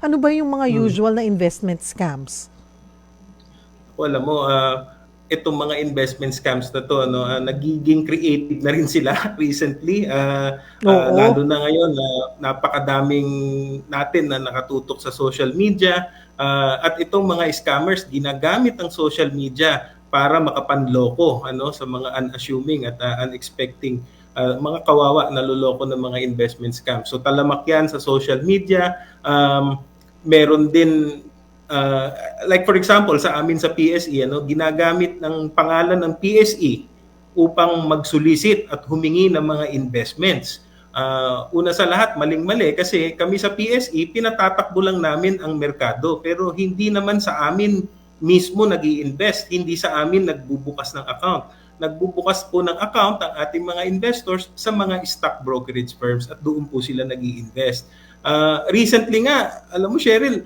Ano ba yung mga usual na investment scams? O, alam mo, ah, itong mga investment scams na to, ano, ah, nagiging creative na rin sila recently. Ah, Oo. lalo na ngayon na napakadaming natin na nakatutok sa social media. Ah, at itong mga scammers, ginagamit ang social media para makapanloko ano, sa mga unassuming at ah, unexpecting ah, mga kawawa na luloko ng mga investment scams. So talamak yan sa social media. Um, meron din Uh, like for example sa amin sa PSE ano ginagamit ng pangalan ng PSE upang magsulisit at humingi ng mga investments. Uh, una sa lahat maling-mali kasi kami sa PSE pinatatakbo lang namin ang merkado pero hindi naman sa amin mismo nag invest hindi sa amin nagbubukas ng account. Nagbubukas po ng account ang ating mga investors sa mga stock brokerage firms at doon po sila nag invest Uh, recently nga, alam mo Cheryl,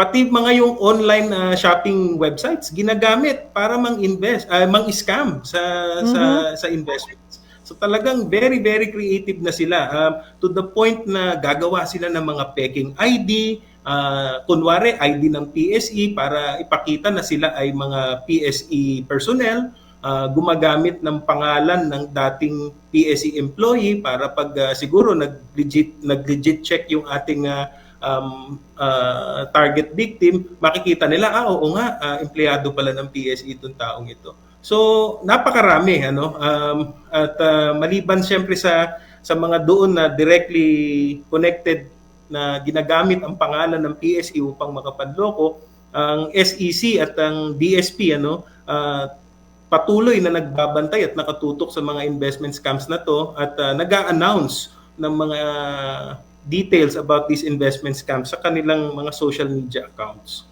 pati mga yung online uh, shopping websites ginagamit para mang-invest uh, mang-scam sa sa sa investments. So talagang very very creative na sila. Um, to the point na gagawa sila ng mga peking ID, uh, kunwari ID ng PSE para ipakita na sila ay mga PSE personnel, uh, gumagamit ng pangalan ng dating PSE employee para pag uh, siguro nag-legit nag-legit check yung ating uh, um, uh, target victim, makikita nila, ah, oo nga, uh, empleyado pala ng PSE itong taong ito. So, napakarami, ano, um, at uh, maliban siyempre sa, sa mga doon na directly connected na ginagamit ang pangalan ng PSE upang makapanloko, ang SEC at ang DSP, ano, uh, patuloy na nagbabantay at nakatutok sa mga investment scams na to at uh, nag-a-announce ng mga details about these investment scams sa kanilang mga social media accounts.